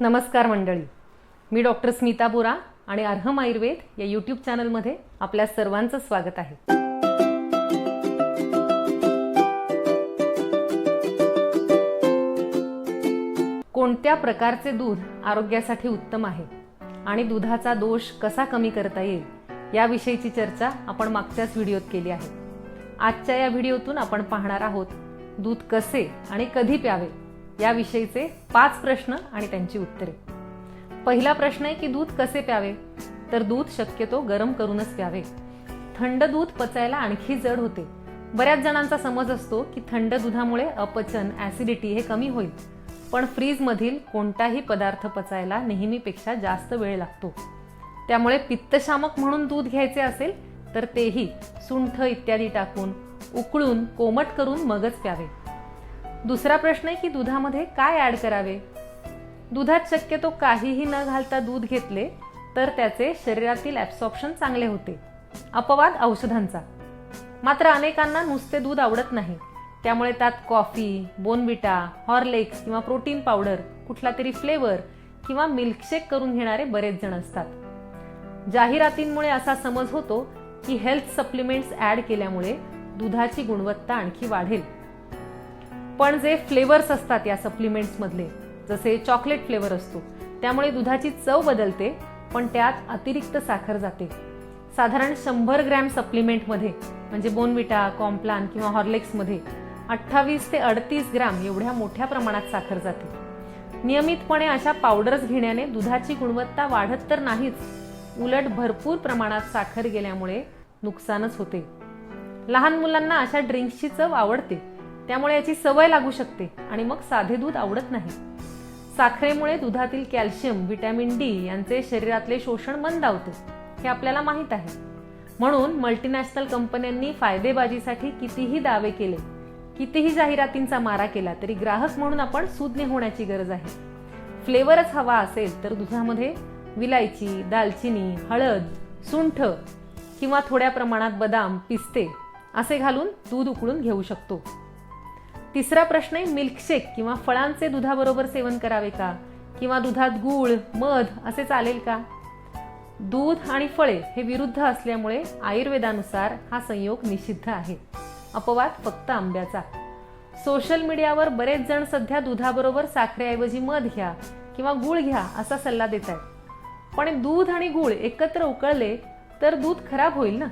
नमस्कार मंडळी. मी डॉक्टर स्मिता बोरा आणि अर्हम आयुर्वेद या यूट्यूब चॅनलमध्ये आपल्या सर्वांचं स्वागत आहे. कोणत्या प्रकारचे दूध आरोग्यासाठी उत्तम आहे आणि दुधाचा दोष कसा कमी करता येईल याविषयीची चर्चा आपण मागच्याच व्हिडिओत केली आहे. आजच्या या व्हिडिओतून आपण पाहणार आहोत दूध कसे आणि कधी प्यावे याविषयीचे पाच प्रश्न आणि त्यांची उत्तरे. पहिला प्रश्न आहे की दूध कसे प्यावे? तर दूध शक्यतो गरम करूनच प्यावे. थंड दूध पचायला आणखी जड होते. बऱ्याच जणांचा समज असतो की थंड दुधामुळे अपचन ॲसिडिटी हे कमी होईल. पण फ्रीजमधील कोणताही पदार्थ पचायला नेहमीपेक्षा जास्त वेळ लागतो. त्यामुळे पित्तशामक म्हणून दूध घ्यायचे असेल तर तेही सुंठ इत्यादी टाकून उकळून कोमट करून मगच प्यावे. दुसरा प्रश्न आहे की दुधामध्ये काय ॲड करावे? दुधात शक्यतो काहीही न घालता दूध घेतले तर त्याचे शरीरातील ॲब्सॉप्शन चांगले होते. अपवाद औषधांचा. मात्र अनेकांना नुसते दूध आवडत नाही. त्यामुळे त्यात कॉफी बोनविटा हॉर्लेक्स किंवा प्रोटीन पावडर कुठला तरी फ्लेवर किंवा मिल्कशेक करून घेणारे बरेच जण असतात. जाहिरातींमुळे असा समज होतो की हेल्थ सप्लिमेंट्स ॲड केल्यामुळे दुधाची गुणवत्ता आणखी वाढेल. पण जे फ्लेवर्स असतात या सप्लिमेंट्समधले जसे चॉकलेट फ्लेवर असतो त्यामुळे दुधाची चव बदलते पण त्यात अतिरिक्त साखर जाते. साधारण शंभर ग्रॅम सप्लिमेंटमध्ये म्हणजे बोनविटा कॉम्प्लान किंवा हॉर्लेक्समध्ये अठ्ठावीस ते अडतीस ग्राम एवढ्या मोठ्या प्रमाणात साखर जाते. नियमितपणे अशा पावडर्स घेण्याने दुधाची गुणवत्ता वाढत तर नाहीच उलट भरपूर प्रमाणात साखर गेल्यामुळे नुकसानच होते. लहान मुलांना अशा ड्रिंक्सची चव आवडते त्यामुळे याची सवय लागू शकते आणि मग साधे दूध आवडत नाही. साखरेमुळे दुधातील कॅल्शियम व्हिटॅमिन डी यांचे शरीरातले शोषण मंदावते हे आपल्याला माहीत आहे. म्हणून मल्टीनॅशनल कंपन्यांनी फायदेबाजीसाठी कितीही दावे केले कितीही जाहिरातींचा मारा केला तरी ग्राहक म्हणून आपण सुज्ञ होण्याची गरज आहे. फ्लेवरच हवा असेल तर दुधामध्ये विलायची दालचिनी हळद सुंठ किंवा थोड्या प्रमाणात बदाम पिस्ते असे घालून दूध उकळून घेऊ शकतो. तिसरा प्रश्न आहे मिल्कशेक किंवा फळांचे दुधाबरोबर सेवन करावे का? किंवा दुधात गूळ मध असे चालेल का? दूध आणि फळे हे विरुद्ध असल्यामुळे आयुर्वेदानुसार हा संयोग निषिद्ध आहे. अपवाद फक्त आंब्याचा. सोशल मीडियावर बरेच जण सध्या दुधाबरोबर साखरेऐवजी मध घ्या किंवा गूळ घ्या असा सल्ला देत आहेत पण दूध आणि गूळ एकत्र उकळले तर दूध खराब होईल ना?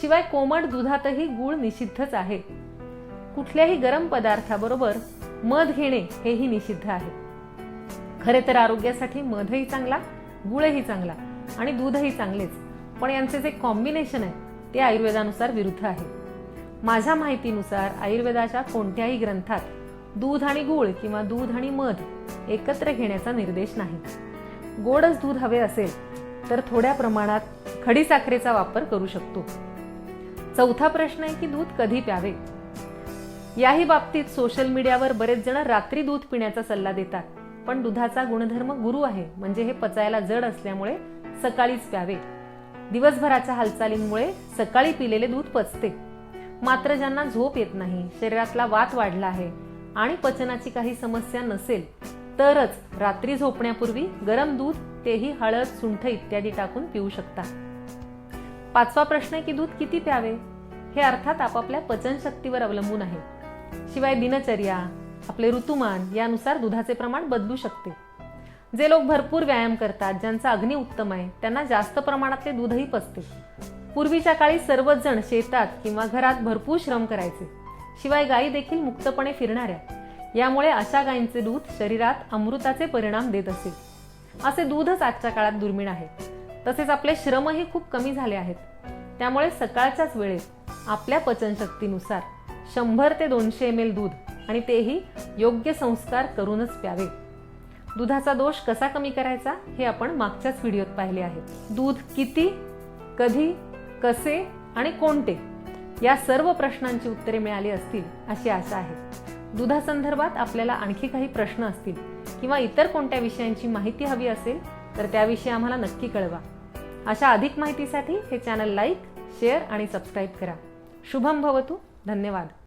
शिवाय कोमट दुधातही गूळ निषिद्धच आहे. कुठल्याही गरम पदार्थाबरोबर मध घेणे हेही निषिद्ध आहे. खरे तर आरोग्यासाठी मधही चांगला गुळही चांगला आणि दूधही चांगलेच पण यांचे जे कॉम्बिनेशन आहे ते आयुर्वेदानुसार विरुद्ध आहे. माझ्या माहितीनुसार आयुर्वेदाच्या कोणत्याही ग्रंथात दूध आणि गूळ किंवा दूध आणि मध एकत्र घेण्याचा निर्देश नाही. गोडच दूध हवे असेल तर थोड्या प्रमाणात खडीसाखरेचा वापर करू शकतो. चौथा प्रश्न आहे की दूध कधी प्यावे? याही बाबतीत सोशल मीडियावर बरेच जण रात्री दूध पिण्याचा सल्ला देतात. पण दुधाचा गुणधर्म गुरु आहे म्हणजे हे पचायला जड असल्यामुळे सकाळीच प्यावे. दिवसभराच्या हालचालींमुळे सकाळी पिलेले दूध पचते. मात्र ज्यांना झोप येत नाही शरीरातला वात वाढला आहे आणि पचनाची काही समस्या नसेल तरच रात्री झोपण्यापूर्वी गरम दूध तेही हळद सुंठ इत्यादी टाकून पिऊ शकता. पाचवा प्रश्न आहे की दूध किती प्यावे? हे अर्थात आपापल्या पचनशक्तीवर अवलंबून आहे. शिवाय दिनचर्या आपले ऋतुमान यानुसार दुधाचे प्रमाण बदलू शकते. जे लोक भरपूर व्यायाम करतात ज्यांचा अग्नी उत्तम आहे त्यांना जास्त प्रमाणातले दूधही पचते. पूर्वीच्या काळी सर्वच जण शेतात किंवा घरात भरपूर श्रम करायचे. शिवाय गायी देखील मुक्तपणे फिरणाऱ्या. यामुळे अशा गायींचे दूध शरीरात अमृताचे परिणाम देत असे. असे दूधच आजच्या काळात दुर्मिळ आहे. तसेच आपले श्रमही खूप कमी झाले आहेत. त्यामुळे सकाळच्याच वेळेत आपल्या पचनशक्तीनुसार शंभर ते दोनशे एम एल दूध आणि तेही योग्य संस्कार करूनच प्यावे. दुधाचा दोष कसा कमी करायचा हे आपण मागच्याच व्हिडिओत पाहिले आहे. दूध किती कधी कसे आणि कोणते या सर्व प्रश्नांची उत्तरे मिळाली असतील अशी आशा आहे. दुधासंदर्भात आपल्याला आणखी काही प्रश्न असतील किंवा इतर कोणत्या विषयांची माहिती हवी असेल तर त्याविषयी आम्हाला नक्की कळवा. अशा अधिक माहितीसाठी हे चॅनल लाईक शेअर आणि सबस्क्राईब करा. शुभम भवतू. धन्यवाद.